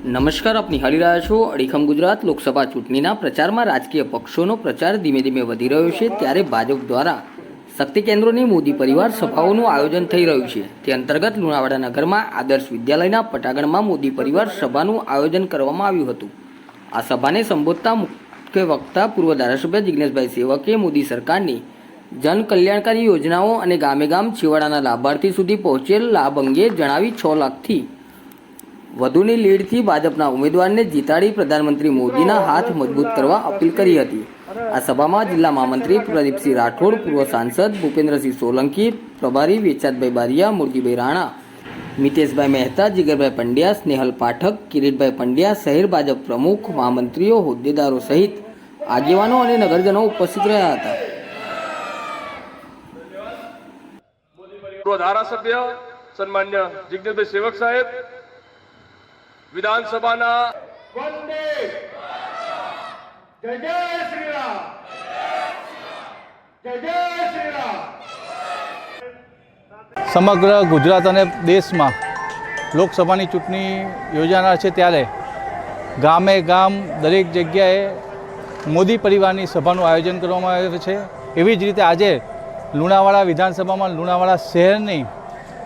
નમસ્કાર, આપ નિહાળી રહ્યા છો અડીખમ ગુજરાત લોકસભા ચૂંટણીના પ્રચારમાં રાજકીય પક્ષોનો પ્રચાર ધીમે ધીમે વધી રહ્યો છે. ત્યારે ભાજપ દ્વારા શક્તિ કેન્દ્રોની મોદી પરિવાર સભાઓનું આયોજન થઈ રહ્યું છે. તે અંતર્ગત લુણાવાડા નગરમાં આદર્શ વિદ્યાલયના પટાગણમાં મોદી પરિવાર સભાનું આયોજન કરવામાં આવ્યું હતું. આ સભાને સંબોધતા મુખ્ય વક્તા, પૂર્વ ધારાસભ્ય જિગ્નેશભાઈ સેવકે મોદી સરકારની જન કલ્યાણકારી યોજનાઓ અને ગામે ગામ છેવાડાના લાભાર્થી સુધી પહોંચેલ લાભ અંગે જણાવી છ લાખથી વધુની લીડથી ભાજપના ઉમેદવારને જીતાડી પ્રધાનમંત્રી મોદીના હાથ મજબૂત કરવા અપીલ કરી હતી. આ સભામાં જિલ્લા મહામંત્રી પ્રદીપસિંહ રાઠોડ, પૂર્વ સાંસદ ભૂપેન્દ્રસિંહ સોલંકી, પ્રભારી વેચાતભાઈ બારિયા મુરજીભાઈ રાણા, મિતેશભાઈ મહેતા, જીગરભાઈ પંડ્યા, સ્નેહલ પાઠક, કિરીટભાઈ પંડ્યા શહેર ભાજપ પ્રમુખ, મહામંત્રીઓ, હોદ્દેદારો સહિત આગેવાનો અને નગરજનો ઉપસ્થિત રહ્યા હતા. ધારાસભ્ય, સન્માન્ય જિજ્ઞેશભાઈ સેવક સાહેબ વિધાનસભાના વંદે જય જય શ્રી રામ. જય જય શ્રી રામ. સમગ્ર ગુજરાત અને દેશમાં લોકસભાની ચૂંટણી યોજાનાર છે ત્યારે ગામે ગામ દરેક જગ્યાએ મોદી પરિવારની સભાનું આયોજન કરવામાં આવ્યું છે. એવી જ રીતે આજે લુણાવાડા વિધાનસભામાં લુણાવાડા શહેરની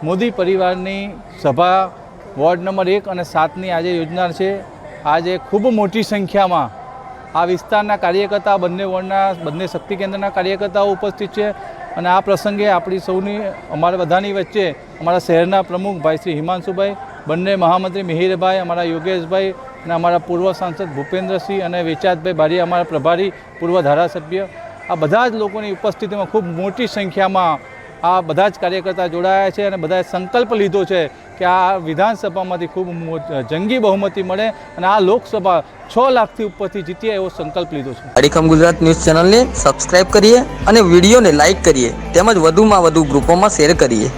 મોદી પરિવારની સભા વોર્ડ નંબર એક અને સાતની આજે યોજના છે. આજે ખૂબ મોટી સંખ્યામાં આ વિસ્તારના કાર્યકર્તા બંને વોર્ડના, બંને શક્તિ કેન્દ્રના કાર્યકર્તાઓ ઉપસ્થિત છે. અને આ પ્રસંગે આપણી સૌની, અમારા બધાની વચ્ચે અમારા શહેરના પ્રમુખ ભાઈ શ્રી હિમાંશુભાઈ, બંને મહામંત્રી મિહિરભાઈ, અમારા યોગેશભાઈ અને અમારા પૂર્વ સાંસદ ભૂપેન્દ્રસિંહ અને વેચાતભાઈ બારી અમારા પ્રભારી, પૂર્વ ધારાસભ્ય. આ બધા જ લોકોની ઉપસ્થિતિમાં ખૂબ મોટી સંખ્યામાં આ બધા જ કાર્યકર્તા જોડાયા છે અને બધાએ સંકલ્પ લીધો છે કે આ વિધાનસભામાંથી ખૂબ જંગી બહુમતી મળે અને આ લોકસભા છ લાખથી ઉપરથી જીતીએ એવો સંકલ્પ લીધો છે. અડીખમ ગુજરાત ન્યૂઝ ચેનલને સબસ્ક્રાઇબ કરીએ અને વિડીયોને લાઇક કરીએ. તેમજ વધુમાં વધુ ગ્રુપોમાં શેર કરીએ.